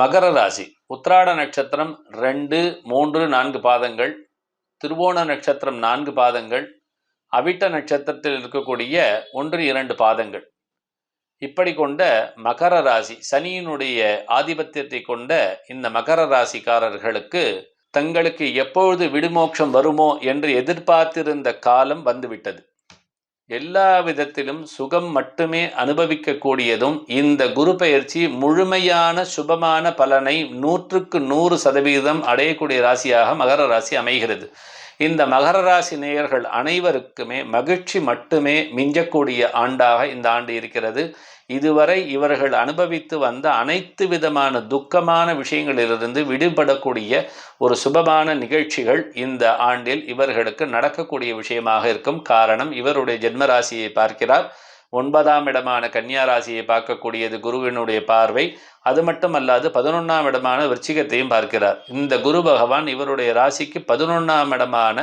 மகர ராசி. உத்திராட நட்சத்திரம் ரெண்டு மூன்று நான்கு பாதங்கள். திருவோண நட்சத்திரம் நான்கு பாதங்கள். அவிட்ட நட்சத்திரத்தில் இருக்கக்கூடிய ஒன்று இரண்டு பாதங்கள். இப்படி கொண்ட மகர ராசி சனியினுடைய ஆதிபத்தியத்தை கொண்ட இந்த மகர ராசிக்காரர்களுக்கு தங்களுக்கு எப்பொழுது விடுமோட்சம் வருமோ என்று எதிர்பார்த்திருந்த காலம் வந்துவிட்டது. எல்லா விதத்திலும் சுகம் மட்டுமே அனுபவிக்கக்கூடியதும் இந்த குரு பயிற்சி முழுமையான சுபமான பலனை நூற்றுக்கு நூறு சதவீதம் அடையக்கூடிய ராசியாக மகர ராசி அமைகிறது. இந்த மகர ராசி நேயர்கள் அனைவருக்குமே மகிழ்ச்சி மட்டுமே மிஞ்சக்கூடிய ஆண்டாக இந்த ஆண்டு இருக்கிறது. இதுவரை இவர்கள் அனுபவித்து வந்த அனைத்து விதமான துக்கமான விஷயங்களிலிருந்து விடுபடக்கூடிய ஒரு சுபமான நிகழ்ச்சிகள் இந்த ஆண்டில் இவர்களுக்கு நடக்கக்கூடிய விஷயமாக இருக்கும். காரணம் இவருடைய ஜென்மராசியை பார்க்கிறார். ஒன்பதாம் இடமான கன்னியா ராசியை பார்க்கக்கூடியது குருவினுடைய பார்வை. அது மட்டுமல்லாது பதினொன்றாம் இடமான விருச்சிகத்தையும் பார்க்கிறார். இந்த குரு பகவான் இவருடைய ராசிக்கு பதினொன்றாம் இடமான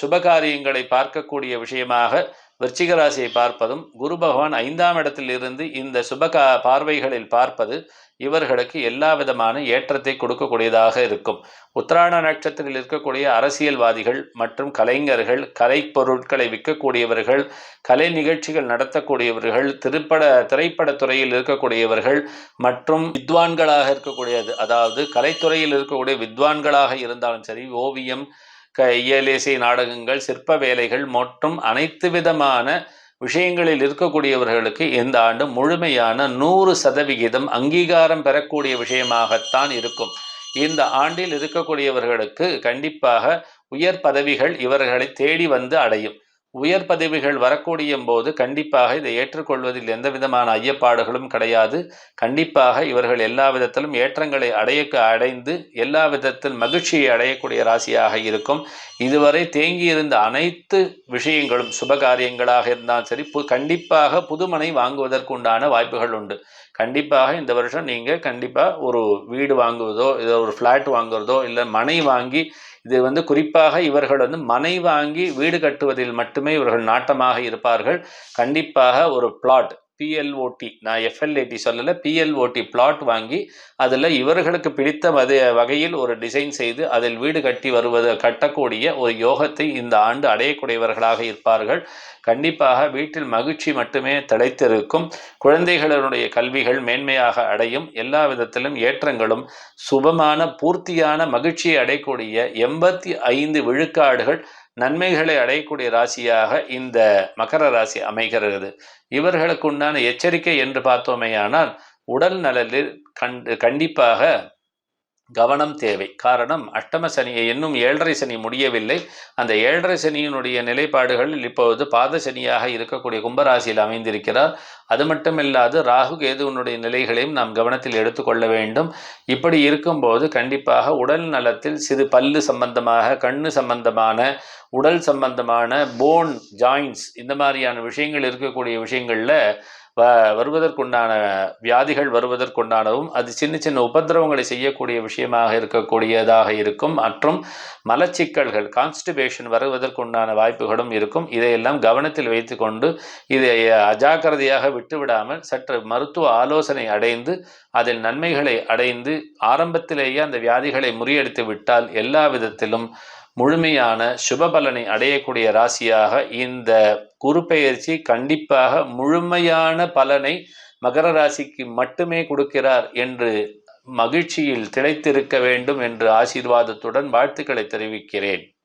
சுபகாரியங்களை பார்க்கக்கூடிய விஷயமாக விருச்சிக ராசியை பார்ப்பதும் குரு பகவான் ஐந்தாம் இடத்தில் இருந்து இந்த சுபகா பார்வைகளில் பார்ப்பது இவர்களுக்கு எல்லா விதமான ஏற்றத்தை கொடுக்கக்கூடியதாக இருக்கும். உத்திராண நட்சத்திரத்தில் இருக்கக்கூடிய அரசியல்வாதிகள் மற்றும் கலைஞர்கள் கலை பொருட்களை விற்கக்கூடியவர்கள் கலை நிகழ்ச்சிகள் நடத்தக்கூடியவர்கள் திரைப்பட திரைப்பட துறையில் இருக்கக்கூடியவர்கள் மற்றும் வித்வான்களாக இருக்கக்கூடியது அதாவது கலைத்துறையில் இருக்கக்கூடிய வித்வான்களாக இருந்தாலும் சரி ஓவியம் க இயலேசை நாடகங்கள் சிற்ப வேலைகள் மற்றும் அனைத்து விதமான விஷயங்களில் இருக்கக்கூடியவர்களுக்கு இந்த ஆண்டு முழுமையான நூறு சதவிகிதம் அங்கீகாரம் பெறக்கூடிய விஷயமாகத்தான் இருக்கும். இந்த ஆண்டில் இருக்கக்கூடியவர்களுக்கு கண்டிப்பாக உயர் பதவிகள் இவர்களை தேடி வந்து அடையும். உயர் பதவிகள் வரக்கூடிய போது கண்டிப்பாக இதை ஏற்றுக்கொள்வதில் எந்த விதமான ஐயப்பாடுகளும் கிடையாது. கண்டிப்பாக இவர்கள் எல்லா விதத்திலும் ஏற்றங்களை அடைய அடைந்து எல்லா விதத்தில் மகிழ்ச்சியை அடையக்கூடிய ராசியாக இருக்கும். இதுவரை தேங்கியிருந்த அனைத்து விஷயங்களும் சுப காரியங்களாக இருந்தாலும் சரி பு கண்டிப்பாக புதுமனை வாங்குவதற்குண்டான வாய்ப்புகள் உண்டு. கண்டிப்பாக இந்த வருஷம் நீங்கள் கண்டிப்பாக ஒரு வீடு வாங்குவதோ இல்லை ஒரு ஃப்ளாட் வாங்குறதோ இல்லை மனை வாங்கி இது வந்து குறிப்பாக இவர்கள் வந்து மனை வாங்கி வீடு கட்டுவதில் மட்டுமே இவர்கள் நாட்டமாக இருப்பார்கள். கண்டிப்பாக ஒரு பிளாட் பிஎல்ஓடி நான் எஃப்எல்ஏடி சொல்லலை பிஎல்ஓடி பிளாட் வாங்கி அதில் இவர்களுக்கு பிடித்த வத வகையில் ஒரு டிசைன் செய்து அதில் வீடு கட்டி வருவது கட்டக்கூடிய ஒரு யோகத்தை இந்த ஆண்டு அடையக்கூடியவர்களாக இருப்பார்கள். கண்டிப்பாக வீட்டில் மகிழ்ச்சி மட்டுமே திளைத்திருக்கும். குழந்தைகளுடைய கல்விகள் மேன்மையாக அடையும். எல்லா விதத்திலும் ஏற்றங்களும் சுபமான பூர்த்தியான மகிழ்ச்சியை அடையக்கூடிய எண்பத்தி ஐந்து விழுக்காடுகள் நன்மைகளை அடையக்கூடிய ராசியாக இந்த மகர ராசி அமைகிறது. இவர்களுக்கு உண்டான எச்சரிக்கை என்று பார்த்தோமேயானால் உடல் நலனில் கண் கண்டிப்பாக கவனம் தேவை. காரணம் அஷ்டம சனியை இன்னும் ஏழரை சனி முடியவில்லை. அந்த ஏழரை சனியினுடைய நிலைப்பாடுகளில் இப்போது பாத சனியாக இருக்கக்கூடிய கும்பராசியில் அமைந்திருக்கிறார். அது மட்டுமில்லாது ராகு கேதுவனுடைய நிலைகளையும் நாம் கவனத்தில் எடுத்துக்கொள்ள வேண்டும். இப்படி இருக்கும்போது கண்டிப்பாக உடல் நலத்தில் சிறு பல்லு சம்பந்தமாக கண்ணு சம்பந்தமான உடல் சம்பந்தமான போன் ஜாயின்ஸ் இந்த மாதிரியான விஷயங்கள் இருக்கக்கூடிய விஷயங்களில் வ வருவதற்குண்டான வியாதிகள் வருவதற்குண்டானவும் அது சின்ன சின்ன உபத்திரவங்களை செய்யக்கூடிய விஷயமாக இருக்கக்கூடியதாக இருக்கும். மற்றும் மலச்சிக்கல்கள் கான்ஸ்டிபேஷன் வருவதற்குண்டான வாய்ப்புகளும் இருக்கும். இதையெல்லாம் கவனத்தில் வைத்துக்கொண்டு இதை அஜாக்கிரதையாக விட்டுவிடாமல் சற்று மருத்துவ ஆலோசனை அடைந்து அதில் நன்மைகளை அடைந்து ஆரம்பத்திலேயே அந்த வியாதிகளை முறியடித்து விட்டால் எல்லா விதத்திலும் முழுமையான சுப பலனை அடையக்கூடிய ராசியாக இந்த குரு பெயர்ச்சி கண்டிப்பாக முழுமையான பலனை மகர ராசிக்கு மட்டுமே கொடுக்கிறார் என்று மகிழ்ச்சியில் திளைத்திருக்க வேண்டும் என்று ஆசீர்வாதத்துடன் வாழ்த்துக்களை தெரிவிக்கிறேன்.